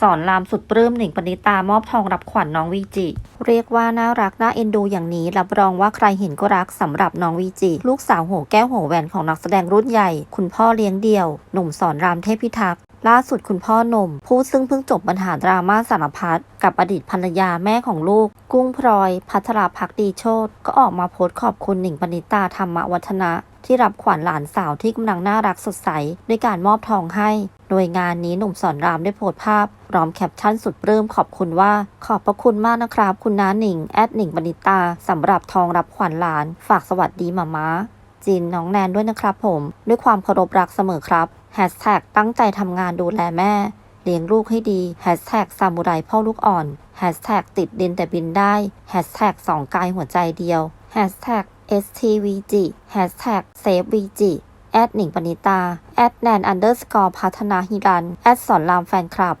สอนรามสุดปลื้มหนิงปณิตามอบทองรับขวัญน้องวีจิ เรียกว่าน่ารักน่าเอ็นดูอย่างนี้ รับรองว่าใครเห็นก็รักสำหรับน้องวีจิ ลูกสาวหัวแก้วหัวแหวนของนักแสดงรุ่นใหญ่ คุณพ่อเลี้ยงเดี่ยว หนุ่มสอนรามเทพพิทักษ์ ล่าสุดคุณพ่อหนุ่ม ผู้ซึ่งเพิ่งจบปัญหาดราม่าสารพัดกับอดีตภรรยาแม่ของลูก กุ้งพลอย พัทราพักดีโชตก็ออกมาโพสต์ขอบคุณหนิงปณิตาธรรมวัฒนะ ที่รับขวัญหลานสาวที่กำลังน่ารักสดใส ด้วยการมอบทองให้ โดยงานนี้หนุ่มสอนรามได้โพสต์ภาพพร้อมแคปชั่นสุดปลื้มขอบคุณว่า ขอบพระคุณมากนะครับ คุณน้าหนิงแอดหนิงปณิตาสำหรับทองรับขวัญหลาน ฝากสวัสดีมาม้า จินน้องแนนด้วยนะครับผม ด้วยความเคารพรักเสมอครับแฮชแท็กตั้งใจทำงานดูแลแม่ เลี้ยงลูกให้ดีแฮชแท็กซามูไรพ่อลูกอ่อนแฮชแท็กติดดินแต่บินได้แฮชแท็กสองกายหัวใจเดียวแฮชแท็ก STVG แฮชแท็ก SaveVG แอดหนิงปณิตา แอดแนนอันเดอร์สกอร์พัฒนาฮิรัน แอดสอนรามแฟนคลับ